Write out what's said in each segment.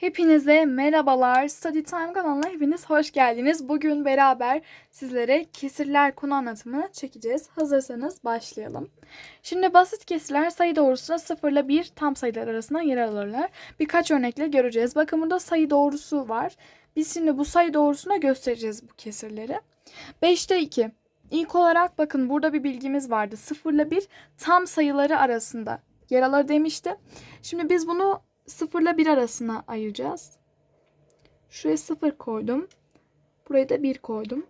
Hepinize merhabalar. Study Time kanalına hepiniz hoş geldiniz. Bugün beraber sizlere kesirler konu anlatımını çekeceğiz. Hazırsanız başlayalım. Şimdi basit kesirler sayı doğrusuna 0 ile 1 tam sayılar arasında yer alırlar. Birkaç örnekle göreceğiz. Bakın burada sayı doğrusu var. Biz şimdi bu sayı doğrusuna göstereceğiz bu kesirleri. 5'te 2. İlk olarak bakın burada bir bilgimiz vardı. 0 ile 1 tam sayıları arasında yer alır demişti. Şimdi biz bunu 0 ile 1 arasına ayıracağız. Şuraya 0 koydum. Buraya da 1 koydum.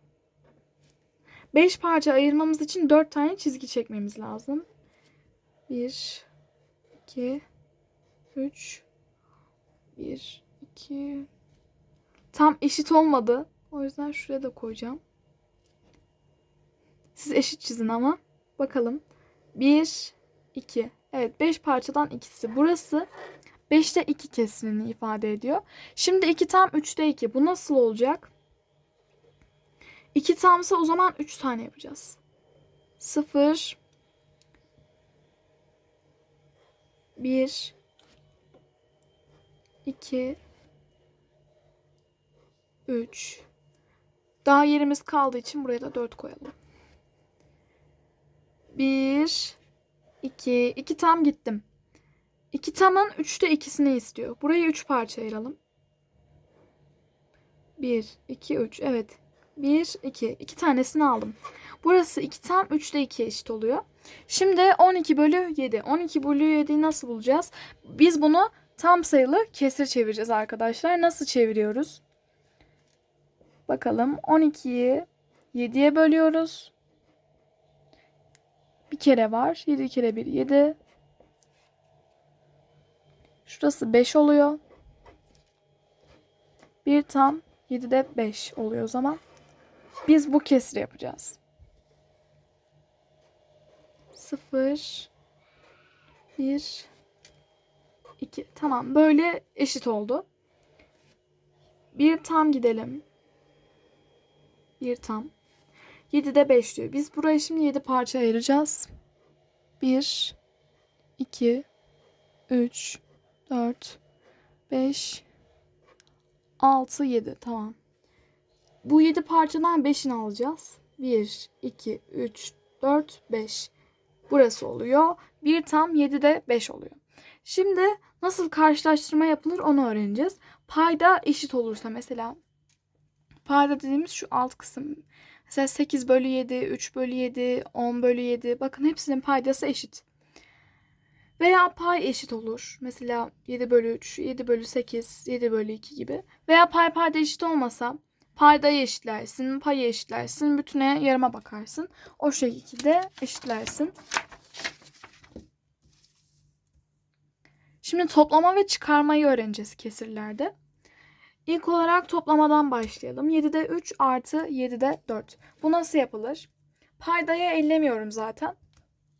5 parça ayırmamız için 4 tane çizgi çekmemiz lazım. 1 2 3 1 2 Tam eşit olmadı. O yüzden şuraya da koyacağım. Siz eşit çizin ama. Bakalım. 1 2 Evet 5 parçadan ikisi. Burası 5'te 2 kesirini ifade ediyor. Şimdi 2 tam 3'te 2. Bu nasıl olacak? 2 tamsa o zaman 3 tane yapacağız. 0 1 2 3 Daha yerimiz kaldığı için buraya da 4 koyalım. 1 2 2 tam gittim. 2 tamın 3'te ikisini istiyor. Burayı 3 parça ayıralım. 1, 2, 3. Evet. 1, 2. 2 tanesini aldım. Burası 2 tam 3'te 2 eşit oluyor. Şimdi 12 bölü 7. 12 bölü 7'yi nasıl bulacağız? Biz bunu tam sayılı kesir çevireceğiz arkadaşlar. Nasıl çeviriyoruz? Bakalım. 12'yi 7'ye bölüyoruz. Bir kere var. 7 kere 1 7. Şurası 5 oluyor. 1 tam 7'de 5 oluyor o zaman. Biz bu kesri yapacağız. 0 1 2 Tamam böyle eşit oldu. 1 tam gidelim. 1 tam. 7'de 5 diyor. Biz burayı şimdi 7 parça ayıracağız. 1 2 3 4 5 6 7 tamam. Bu 7 parçadan 5'ini alacağız. 1 2 3 4 5. Burası oluyor. 1 tam 7'de 5 oluyor. Şimdi nasıl karşılaştırma yapılır onu öğreneceğiz. Payda eşit olursa mesela payda dediğimiz şu alt kısım Mesela 8 bölü 7, 3 bölü 7, 10 bölü 7. Bakın hepsinin paydası eşit. Veya pay eşit olur. Mesela 7 bölü 3, 7 bölü 8, 7 bölü 2 gibi. Veya pay payda eşit olmasa paydayı eşitlersin, payı eşitlersin, bütüne yarıma bakarsın. O şekilde eşitlersin. Şimdi toplama ve çıkarmayı öğreneceğiz kesirlerde. İlk olarak toplamadan başlayalım. 7'de 3 artı 7'de 4. Bu nasıl yapılır? Paydaya ellemiyorum zaten.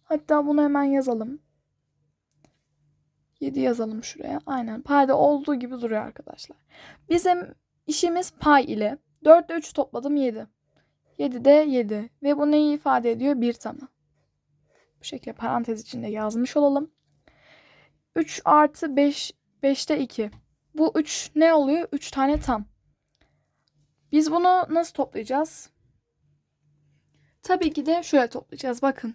Hatta bunu hemen yazalım. 7 yazalım şuraya. Aynen payda olduğu gibi duruyor arkadaşlar. Bizim işimiz pay ile. 4'te 3 topladım 7. 7'de 7. Ve bu neyi ifade ediyor? 1 tamı. Bu şekilde parantez içinde yazmış olalım. 3 artı 5. 5'te 2. Bu 3 ne oluyor? 3 tane tam. Biz bunu nasıl toplayacağız? Tabii ki de şöyle toplayacağız. Bakın.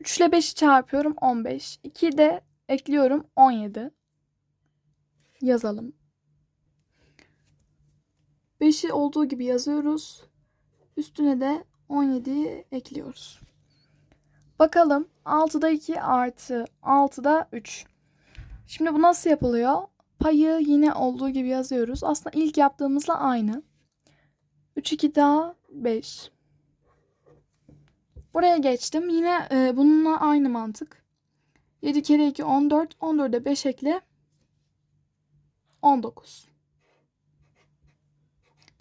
3 ile 5'i çarpıyorum 15. 2 de ekliyorum 17. Yazalım. 5'i olduğu gibi yazıyoruz. Üstüne de 17'yi ekliyoruz. Bakalım 6'da 2 artı 6'da 3. Şimdi bu nasıl yapılıyor? Payı yine olduğu gibi yazıyoruz. Aslında ilk yaptığımızla aynı. 3 2 daha 5. Buraya geçtim. Yine e, bununla aynı mantık. 7 kere 2 14. 14'e 5 ekle. 19.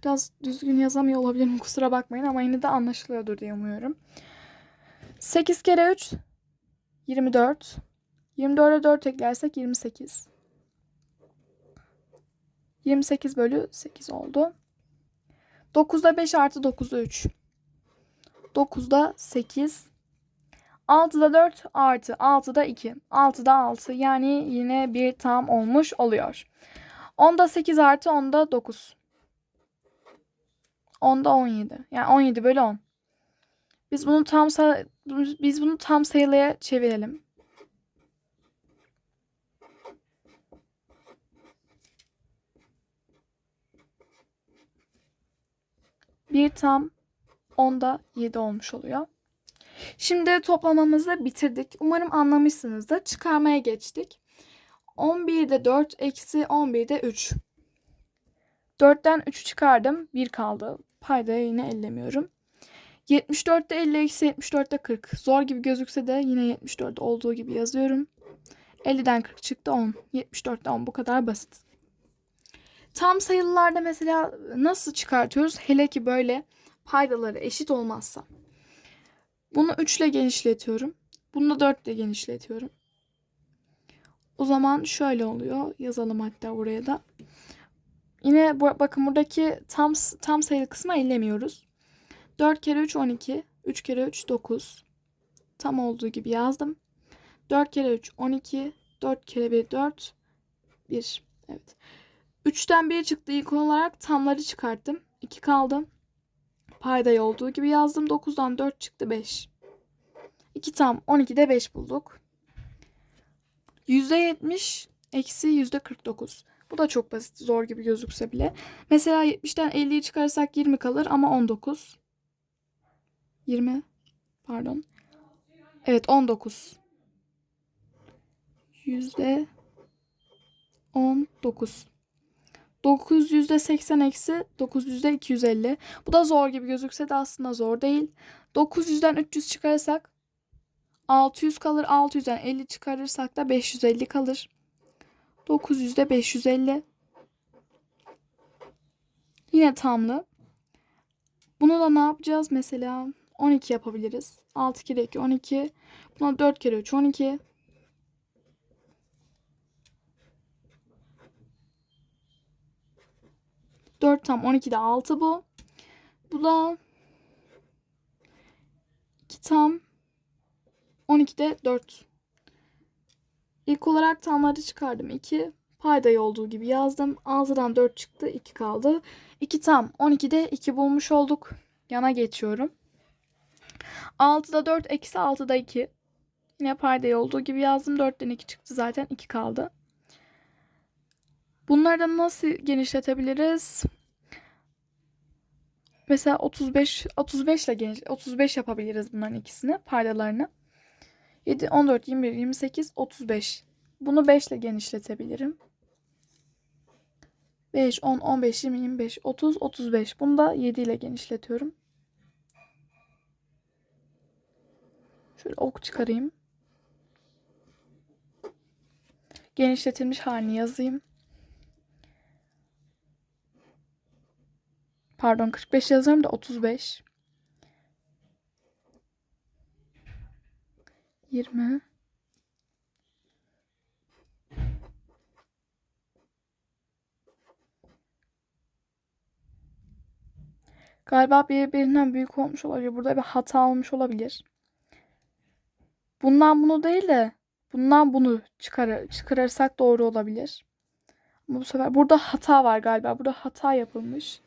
Biraz düzgün yazamıyor olabilirim kusura bakmayın ama yine de anlaşılıyordur diye umuyorum. 8 kere 3 24. 24'e 4 eklersek 28. 28 bölü 8 oldu. 9'da 5 artı 9'da 3. 9'da 8. 6'da 4 artı 6'da 2. 6'da 6 yani yine bir tam olmuş oluyor. 10'da 8 artı 10'da 9. 10'da 17. Yani 17 bölü 10. Biz bunu tam biz bunu tam sayılıya çevirelim. Bir tam 10'da 7 olmuş oluyor. Şimdi toplamamızı bitirdik. Umarım anlamışsınızdır. Çıkarmaya geçtik. 11'de 4 eksi 11'de 3. 4'ten 3 çıkardım. 1 kaldı. Paydayı yine ellemiyorum. 74'te 50 eksi 74'te 40. Zor gibi gözükse de yine 74 olduğu gibi yazıyorum. 50'den 40 çıktı 10. 74'te 10 bu kadar basit. Tam sayılılarda mesela nasıl çıkartıyoruz? Hele ki böyle paydaları eşit olmazsa. Bunu 3 ile genişletiyorum. Bunu da 4 ile genişletiyorum. O zaman şöyle oluyor. Yazalım hatta buraya da. Yine bu, bakın buradaki tam tam sayılı kısmı ellemiyoruz. 4 kere 3 12. 3 kere 3 9. Tam olduğu gibi yazdım. 4 kere 3 12. 4 kere 1 4. 1. Evet. 3'ten 1 çıktı ilk olarak tamları çıkarttım. 2 kaldı. Paydayı olduğu gibi yazdım. 9'dan 4 çıktı 5. 2 tam 12'de 5 bulduk. %70 eksi %49. Bu da çok basit. Zor gibi gözükse bile. Mesela 70'ten 50'yi çıkarırsak 20 kalır ama 19. 20. Pardon. Evet 19. Yüzde 19. 9 yüzde 80 eksi 9 yüzde 250. Bu da zor gibi gözükse de aslında zor değil. 900'den 300 çıkarırsak 600 kalır. 600'den 50 çıkarırsak da 550 kalır. 900'de 550. Yine tamlı. Bunu da ne yapacağız? Mesela 12 yapabiliriz. 6 kere 2 12. Buna 4 kere 3 12. Dört tam 12'de 6 bu. Bu da 2 tam 12'de 4. İlk olarak tamları çıkardım. 2 paydayı olduğu gibi yazdım. 6'dan 4 çıktı. 2 kaldı. 2 tam 12'de 2 bulmuş olduk. Yana geçiyorum. 6'da 4 eksi 6'da 2. Yine paydayı olduğu gibi yazdım. 4'ten 2 çıktı zaten. 2 kaldı. Bunları da nasıl genişletebiliriz? Mesela 35 35 ile geniş 35 yapabiliriz bunların ikisini paydalarını. 7 14 21 28 35. Bunu 5 ile genişletebilirim. 5 10 15 20 25 30 35. Bunu da 7 ile genişletiyorum. Şöyle ok çıkarayım. Genişletilmiş halini yazayım. Pardon 45 yazıyorum da 35. 20. Galiba birbirinden büyük olmuş olabilir. Burada bir hata olmuş olabilir. Bundan bunu değil de bundan bunu çıkar çıkarırsak doğru olabilir. Ama bu sefer burada hata var galiba. Burada hata yapılmış.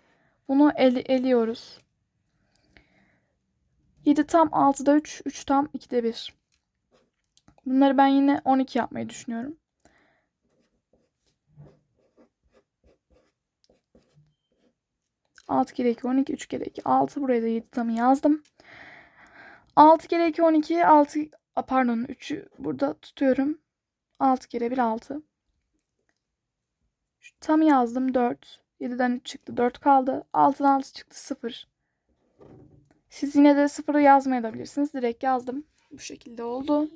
Bunu el eliyoruz. 7 tam 6'da 3, 3 tam 2'de 1. Bunları ben yine 12 yapmayı düşünüyorum. Altı kere 2 12 3 kere 2 6 buraya da 7 tamı yazdım. 6 kere 2 12 6 pardon 3'ü burada tutuyorum. 6 kere 1 6. Şu tam yazdım 4. 7'den 3 çıktı 4 kaldı. 6'dan 6 çıktı 0. Siz yine de 0'ı yazmayabilirsiniz. Direkt yazdım. Bu şekilde oldu.